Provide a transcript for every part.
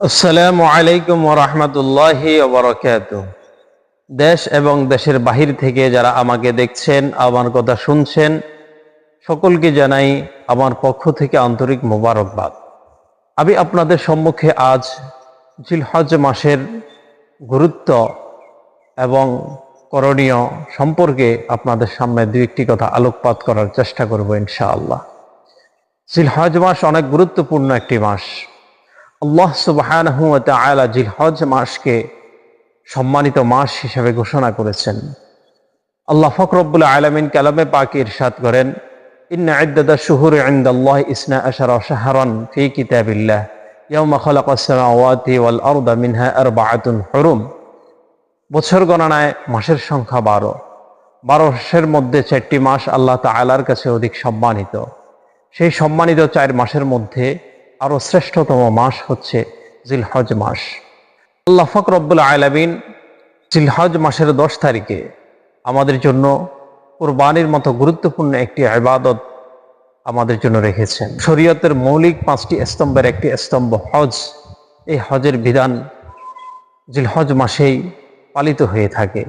আসসালামু আলাইকুম রহমতুল্লাহি ওবরাকাত দেশ এবং দেশের বাহির থেকে যারা আমাকে দেখছেন, আমার কথা শুনছেন, সকলকে জানাই আমার পক্ষ থেকে আন্তরিক মোবারকবাদ। আমি আপনাদের সম্মুখে আজ জিলহজ মাসের গুরুত্ব এবং করণীয় সম্পর্কে আপনাদের সামনে দু একটি কথা আলোকপাত করার চেষ্টা করব ইনশাআল্লাহ। জিলহজ মাস অনেক গুরুত্বপূর্ণ একটি মাস। আল্লাহ সুবহানাহু ওয়া তাআলা জিলহজ মাসকে সম্মানিত মাস হিসেবে ঘোষণা করেছেন। আল্লাহ ফকরবুল আলমিন কালামে পাকে ইরশাদ করেন বছর গণনায় মাসের সংখ্যা বারো। বারো মাসের মধ্যে চারটি মাস আল্লাহ তাআলার কাছে অধিক সম্মানিত। সেই সম্মানিত চার মাসের মধ্যে আরও শ্রেষ্ঠতম মাস হচ্ছে জিলহজ মাস। আল্লাহ ফকরবুল আলমিন জিলহজ মাসের দশ তারিখে আমাদের জন্য কোরবানির মতো গুরুত্বপূর্ণ একটি আবাদত আমাদের জন্য রেখেছেন। শরীয়তের মৌলিক পাঁচটি স্তম্ভের একটি স্তম্ভ হজ। এই হজের বিধান জিলহজ মাসেই পালিত হয়ে থাকে।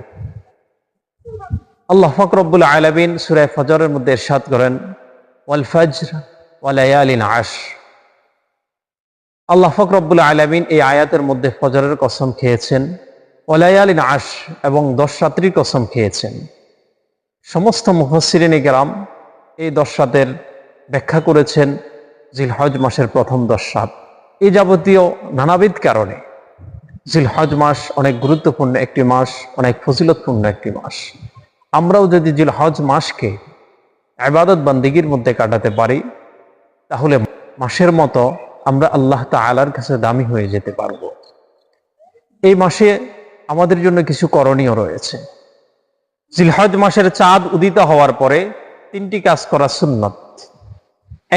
আল্লাহ ফকরবুল আলমিন সুরায় ফজরের মধ্যে এরশাদ করেন, ওয়াল ফজর ওয়ালায়ালিন আশ আল্লাহ ফকরবুল আলমিন এই আয়াতের মধ্যে ফজরের কসম খেয়েছেন ওলায়ালিন আশ এবং দশ রাত্রির কসম খেয়েছেন। সমস্ত মুহসিরিনী গ্রাম এই দশ রাতের ব্যাখ্যা করেছেন জিলহজ মাসের প্রথম দশ রাত। এই যাবতীয় নানাবিধ কারণে জিলহজ মাস অনেক গুরুত্বপূর্ণ একটি মাস, অনেক ফজিলতপূর্ণ একটি মাস। আমরাও যদি জিলহজ মাসকে আবাদত বান্দিগির মধ্যে কাটাতে পারি, তাহলে মাসের মতো আমরা আল্লাহ তালার কাছে দামি হয়ে যেতে পারব। এই মাসে আমাদের জন্য কিছু করণীয় রয়েছে। জিলহজ মাসের চাঁদ উদিত হওয়ার পরে তিনটি কাজ করা সুন্নত।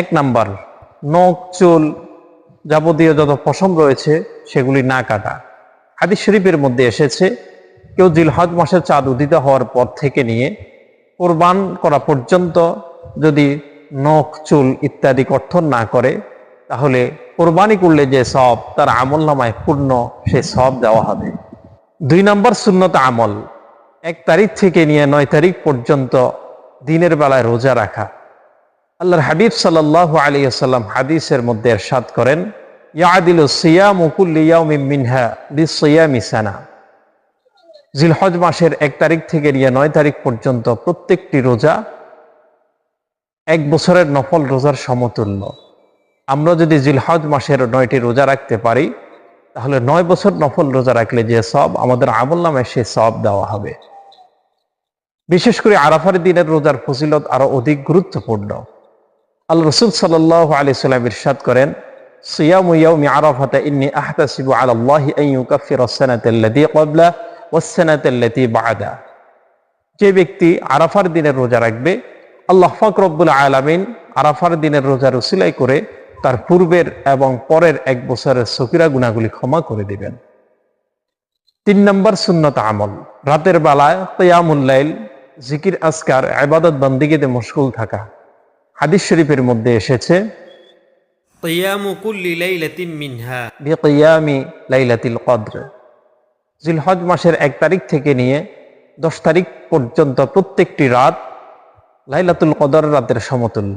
এক নাম্বার, নখ, চুল যাবতীয় যত পশম রয়েছে সেগুলি না কাটা। হাদিস শরীফের মধ্যে এসেছে, কেউ জিলহজ মাসের চাঁদ উদিত হওয়ার পর থেকে নিয়ে কোরবান করা পর্যন্ত যদি নখ, চুল ইত্যাদি কর্তন না করে তাহলে কোরবানি করলে যে সব, তার আমল নামায় পূর্ণ, সে সব দেওয়া হবে। দুই নম্বর শূন্যত আমল। এক তারিখ থেকে নিয়ে নয় তারিখ পর্যন্ত দিনের বেলায় রোজা রাখা। আল্লাহর হাবিব সাল্লাহ আলী আসাল্লাম হাদিসের মধ্যে এরশাদ করেন, ইয়াদিল সিয়া মুকুল্লিয়া মিসানা জিলহজ মাসের এক তারিখ থেকে নিয়ে নয় তারিখ পর্যন্ত প্রত্যেকটি রোজা এক বছরের নফল রোজার সমতুল্য। আমরা যদি জিলহজ মাসের নয়টি রোজা রাখতে পারি, তাহলে নয় বছর নফল রোজা রাখলে যে সব, আমাদের আমল নামে সে সব দেওয়া হবে। বিশেষ করে আরাফার দিনের রোজার ফজিলত আরও অধিক গুরুত্বপূর্ণ। আল রসুল সাল্লাহ আলি সাল্লাম ইরশাদ করেন, সিয়াম ইয়াউমি আরাফাতা ইন্নি আহতাসিবু আলাল্লাহি আন ইউকাফির আস-সানাতাল্লাতী ক্বাবলা ওয়াস-সানাতাল্লাতী যে ব্যক্তি আরাফার দিনের রোজা রাখবে, আল্লাহ পাক রব্বুল আলামিন আরাফার দিনের রোজা রসিলাই করে তার পূর্বের এবং পরের এক বছরের সকিরা গুণাগুলি ক্ষমা করে দিবেন। তিন নম্বর সুন্নত আমল। রাতের বেলায় তয়ামুল্লাইল জিকির আসকার আবাদত বান্দিগিতে মুশকুল থাকা। হাদিস শরীফের মধ্যে এসেছে জিলহজ মাসের এক তারিখ থেকে নিয়ে দশ তারিখ পর্যন্ত প্রত্যেকটি রাত লাইলাতুল কদর রাতের সমতুল্য।